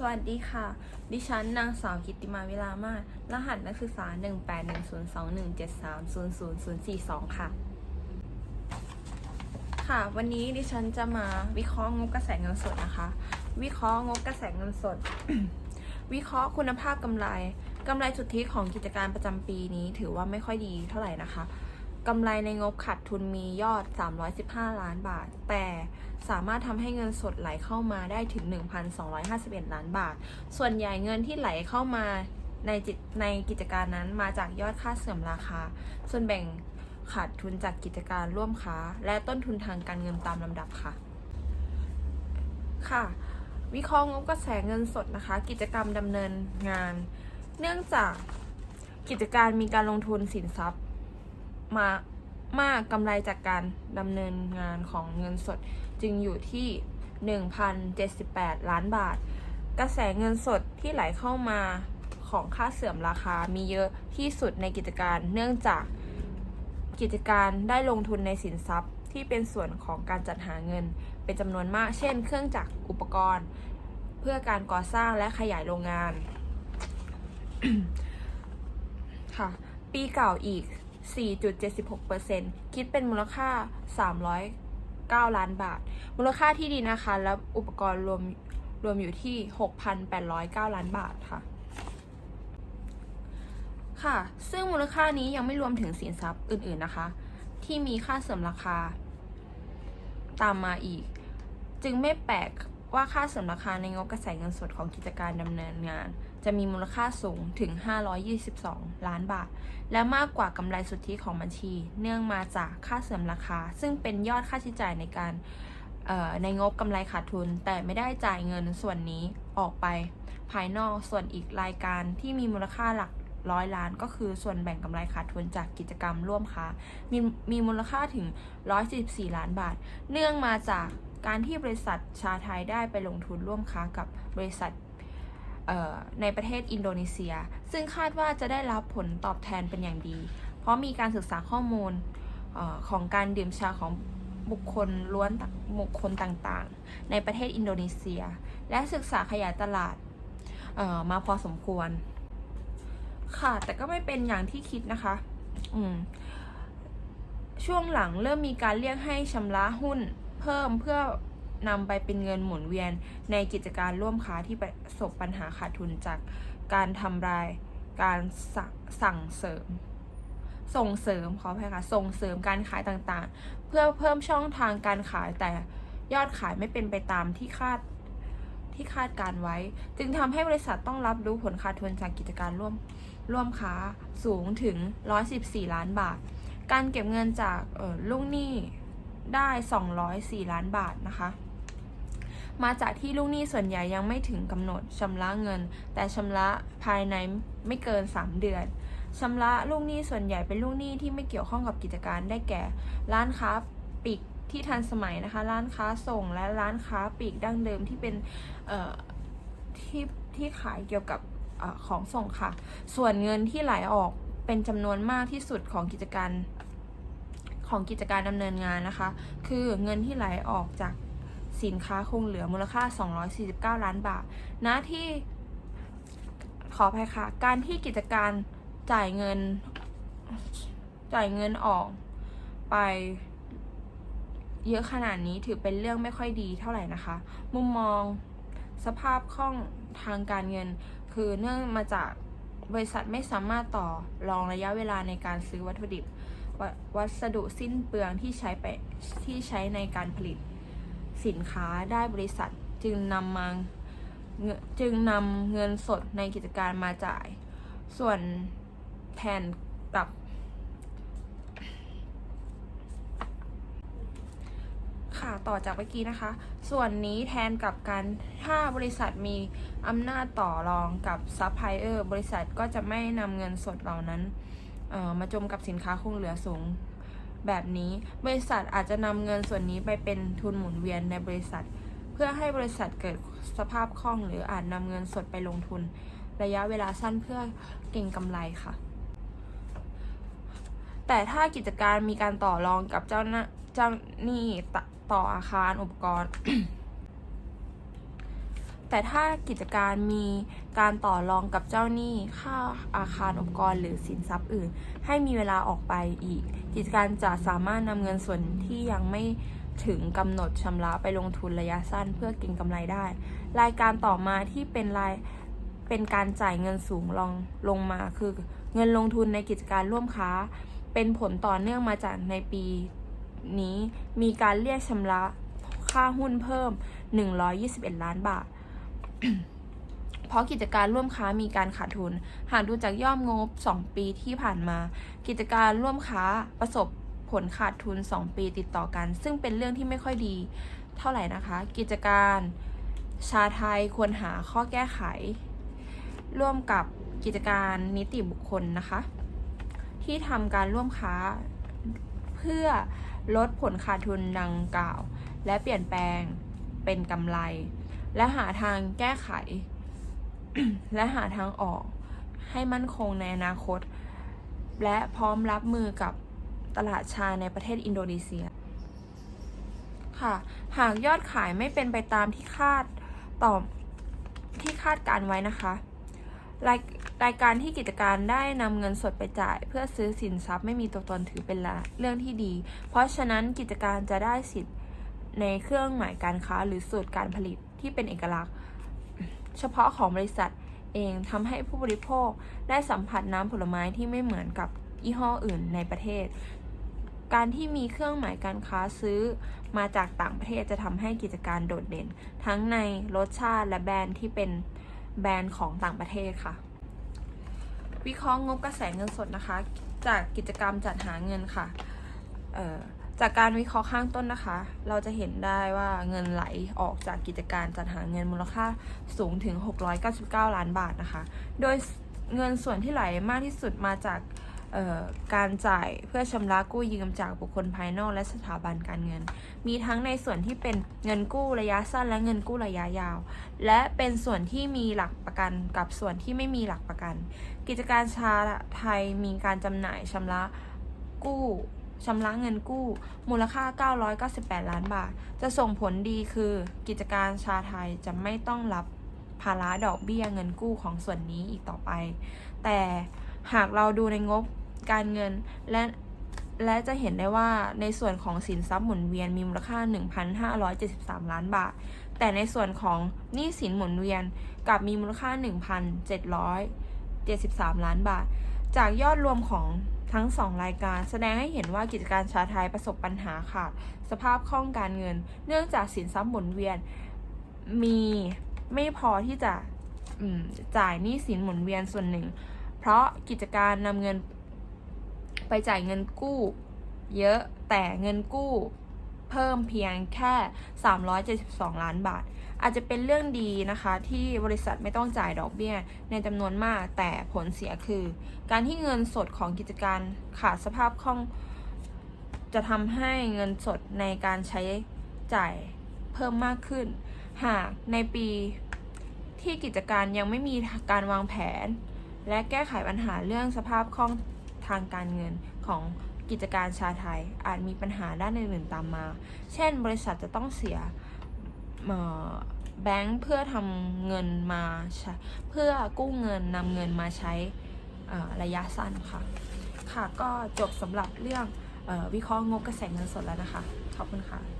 สวัสดีค่ะ ดิฉันนางสาวกิติมาวิลามาศรหัสนักศึกษา 1810217300042 ค่ะ ค่ะ วันนี้ดิฉันจะมาวิเคราะห์งบกระแสเงินสดนะคะ วิเคราะห์งบกระแสเงินสด วิเคราะห์คุณภาพกำไรกำไรสุทธิของกิจการประจำปีนี้ถือว่าไม่ค่อยดีเท่าไหร่นะคะ กำไรในงบขาดทุนมียอด 315 ล้านบาท แต่สามารถทำให้เงินสดไหลเข้ามาได้ถึง 1,251 ล้านบาท ส่วนใหญ่เงินที่ไหลเข้ามาในจิตในกิจการนั้นมาจากยอดค่าเสื่อมราคา ส่วนแบ่งขาดทุนจากกิจการร่วมค้า และต้นทุนทางการเงินตามลำดับค่ะ ค่ะ วิเคราะห์งบกระแสเงินสดนะคะ กิจกรรมดำเนินงาน เนื่องจากกิจการมีการลงทุนสินทรัพย์ มามากกำไรจากการดำเนินงานของเงินสดจึงอยู่ที่ 1,078 ล้านบาท กระแสเงินสดที่ไหลเข้ามาของค่าเสื่อมราคามีเยอะที่สุดในกิจการเนื่องจากกิจการได้ลงทุนในสินทรัพย์ที่เป็นส่วนของการจัดหาเงิน เป็นจำนวนมาก เช่น เครื่องจักรอุปกรณ์ เพื่อการก่อสร้างและขยายโรงงานค่ะ ปีเก่าอีก 4.76%คิดเป็นมูลค่า 309 ล้านบาท มูลค่าที่ดินนะคะ และอุปกรณ์รวมรวมอยู่ที่ 6,809 ล้านบาทค่ะ ค่ะ ซึ่งมูลค่านี้ยังไม่รวมถึงสินทรัพย์อื่นๆนะคะ ที่มีค่าเสริมราคา ตามมาอีก จึงไม่แปลกว่าค่าเสริมราคาในงบกระแสเงินสดของกิจการดำเนินงาน จะมีมูลค่าสูงถึง 522 ล้านบาท และมากกว่ากำไรสุทธิของบัญชี เนื่องมาจากค่าเสื่อมราคา ซึ่งเป็นยอดค่าใช้จ่ายในการในงบกำไรขาดทุน แต่ไม่ได้จ่ายเงินส่วนนี้ออกไป ภายนอกส่วนอีกรายการที่มีมูลค่าหลักร้อยล้านก็คือส่วนแบ่งกำไรขาดทุนจากกิจกรรมร่วมค้ามีมีมูลค่าถึง 144 ล้านบาท เนื่องมาจากการที่บริษัทชาไทยได้ไปลงทุนร่วมค้ากับบริษัท ในประเทศอินโดนีเซีย ซึ่งคาดว่าจะได้รับผลตอบแทนเป็นอย่างดี เพราะมีการศึกษาข้อมูลออของการดื่มชาของบุคคลล้วนบุคคลต่างๆ ในประเทศอินโดนีเซีย และศึกษาขยายตลาดมาพอสมควร ค่ะ แต่ก็ไม่เป็นอย่างที่คิดนะคะ อืมช่วงหลังเริ่มมีการเรียกให้ชำระหุ้นเพิ่มเพื่อ นำไปเป็นเงินหมุนเวียนในกิจการร่วมค้าที่ประสบปัญหาขาดทุนจากการทำรายการสสั่งเสริม ส่งเสริมขออภัยค่ะส่งเสริมการขายต่างๆ เพื่อเพิ่มช่องทางการขายแต่ยอดขายไม่เป็นไปตามที่คาดที่คาดการไว้ จึงทำให้บริษัทต้องรับรู้ผลขาดทุนจากกิจการร่วมร่วมค้าสูงถึง 114 ล้านบาท การเก็บเงินจากออลูกหนี้ได้ 204 ล้านบาทนะคะ มาจากที่ลูกหนี้ส่วนใหญ่ยังไม่ถึงกำหนดชำระเงิน แต่ชำระภายในไม่เกิน 3 เดือนชำระลูกหนี้ส่วนใหญ่เป็นลูกหนี้ที่ไม่เกี่ยวข้องกับกิจการได้แก่ ร้านค้าปลีกที่ทันสมัยนะคะ ร้านค้าส่งและร้านค้าปลีกดั้งเดิมที่เป็นที่ที่ขายเกี่ยวกับออของส่งค่ะ ส่วนเงินที่ไหลออกเป็นจำนวนมากที่สุดของกิจการของกิจการดำเนินงานนะคะ คือเงินที่ไหลออกจาก สินค้าคงเหลือมูลค่า 249 ล้านบาทนะที่ขออภัยค่ะ การที่กิจการจ่ายเงิน จ่ายเงินออกไปเยอะขนาดนี้ถือเป็นเรื่องไม่ค่อยดีเท่าไหร่นะคะ มุมมองสภาพคล่องทางการเงิน คือเนื่องมาจากบริษัทไม่สามารถต่อรองระยะเวลาในการซื้อวัตถุดิบววัสดุสิ้นเปลืองที่ใช้ไปที่ใช้ในการผลิต สินค้าได้บริษัทจึงนำมาจึงนำเงินสดในกิจการมาจ่าย ส่วนแทนกลับ ค่ะต่อจากเมื่อกี้นะคะ ส่วนนี้แทนกับการถ้าบริษัทมีอำนาจต่อรองกับซัพพลายเออร์บริษัทก็จะไม่นำเงินสดเหล่านั้นออมาจมกับสินค้าคงเหลือสูง แบบนี้ บริษัทอาจจะนำเงินส่วนนี้ไปเป็นทุนหมุนเวียนในบริษัท เพื่อให้บริษัทเกิดสภาพคล่อง หรืออาจนำเงินสดไปลงทุน ระยะเวลาสั้นเพื่อเก็งกำไรค่ะ แต่ถ้ากิจการมีการต่อรองกับเจ้าหน้าเจ้าหนี้ตต่ออาคารอุปกรณ์ แต่ถ้ากิจการมีการต่อรองกับเจ้าหนี้ค่าอาคารองค์กรหรือสินทรัพย์อื่น ให้มีเวลาออกไปอีก กิจการจะสามารถนำเงินส่วนที่ยังไม่ถึงกำหนดชำระไปลงทุนระยะสั้นเพื่อเก็งกำไรได้ รายการต่อมาที่เป็นรายเป็นการจ่ายเงินสูงลงลงมาคือ เงินลงทุนในกิจการร่วมค้า เป็นผลต่อเนื่องมาจากในปีนี้มีการเรียกชำระค่าหุ้นเพิ่ม 121 ล้านบาท เพราะกิจการร่วมค้ามีการขาดทุน หากดูจากย่อดงบ 2 ปีที่ผ่านมา กิจการร่วมค้าประสบผลขาดทุน 2 ปีติดต่อกัน ซึ่งเป็นเรื่องที่ไม่ค่อยดี เท่าไหร่นะคะ กิจการชาไทยควรหาข้อแก้ไข ร่วมกับกิจการนิติบุคคลนะคะ ที่ทำการร่วมค้าเพื่อลดผลขาดทุนดังกล่าว และเปลี่ยนแปลงเป็นกำไร และหาทางแก้ไข และหาทางออก ให้มั่นคงในอนาคต และพร้อมรับมือกับตลาดชาในประเทศอินโดนีเซียค่ะ หากยอดขายไม่เป็นไปตามที่คาดต่อที่คาดการไว้นะคะรายรายการที่กิจการได้นำเงินสดไปจ่าย เพื่อซื้อสินทรัพย์ไม่มีตัวตนถือเป็นละเรื่องที่ดี เพราะฉะนั้นกิจการจะได้สิทธิ์ในเครื่องหมายการค้าหรือสูตรการผลิต ที่เป็นเอกลักษณ์ เฉพาะของบริษัทเองทำให้ผู้บริโภคได้สัมผัสน้ำผลไม้ที่ไม่เหมือนกับยี่ห้ออื่นในประเทศ การที่มีเครื่องหมายการค้าซื้อมาจากต่างประเทศจะทำให้กิจการโดดเด่น ทั้งในรสชาติและแบรนด์ที่เป็นแบรนด์ของต่างประเทศค่ะ วิเคราะห์งบกระแสเงินสดนะคะ จากกิจกรรมจัดหาเงินค่ะเออ จากการวิเคราะห์ข้างต้นนะคะ เราจะเห็นได้ว่าเงินไหลออกจากกิจการจัดหาเงินมูลค่าสูงถึง 699 ล้านบาทนะคะ โดยเงินส่วนที่ไหลมากที่สุดมาจากการจ่ายเพื่อชำระกู้ยืมจากบุคคลภายนอกและสถาบันการเงิน มีทั้งในส่วนที่เป็นเงินกู้ระยะสั้นและเงินกู้ระยะยาว และเป็นส่วนที่มีหลักประกันกับส่วนที่ไม่มีหลักประกัน กิจการชาไทยมีการจำหน่ายชำระกู้ ชำระเงินกู้ มูลค่า 998 ล้านบาท จะส่งผลดีคือกิจการชาไทยจะไม่ต้องรับภาระดอกเบี้ยเงินกู้ของส่วนนี้อีกต่อไป แต่หากเราดูในงบการเงินและและจะเห็นได้ว่าในส่วนของสินทรัพย์หมุนเวียนมีมูลค่า 1,573 ล้านบาท แต่ในส่วนของหนี้สินหมุนเวียนกลับมีมูลค่า 1,773 ล้านบาท จากยอดรวมของ ทั้ง 2 รายการแสดงให้เห็นว่ากิจการชาไทยประสบปัญหาขาดสภาพคล่องการเงิน เนื่องจากสินทรัพย์หมุนเวียนมีไม่พอที่จะจ่ายหนี้สินหมุนเวียนส่วนหนึ่ง เพราะกิจการนำเงินไปจ่ายเงินกู้ เยอะแต่เงินกู้ เพิ่มเพียงแค่ 372 ล้านบาท อาจจะเป็นเรื่องดีนะคะที่บริษัทไม่ต้องจ่ายดอกเบี้ยในจำนวนมากแต่ผลเสียคือ การที่เงินสดของกิจการขาดสภาพคล่อง จะทำให้เงินสดในการใช้จ่ายเพิ่มมากขึ้น หากในปีที่กิจการยังไม่มีการวางแผน และแก้ไขปัญหาเรื่องสภาพคล่องทางการเงินของ กิจการชาไทยอาจมีปัญหาด้านอื่นๆตามมา เช่น บริษัทจะต้องเสียแบงค์เพื่อทำเงินมาใช้เพื่อกู้เงินนำเงินมาใช้ระยะสั้นค่ะ ค่ะก็จบสำหรับเรื่องออวิเคราะห์งบกระแสเงินสดแล้วนะคะ ขอบคุณค่ะ